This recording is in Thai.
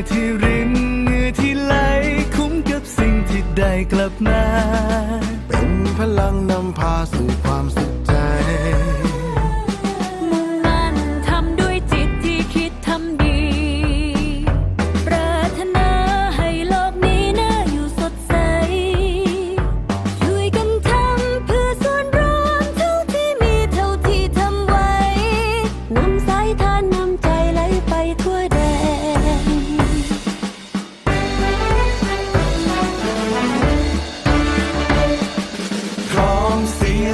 อที่รินเหงื่อที่ไหลคุ้มกับสิ่งที่ได้กลับมา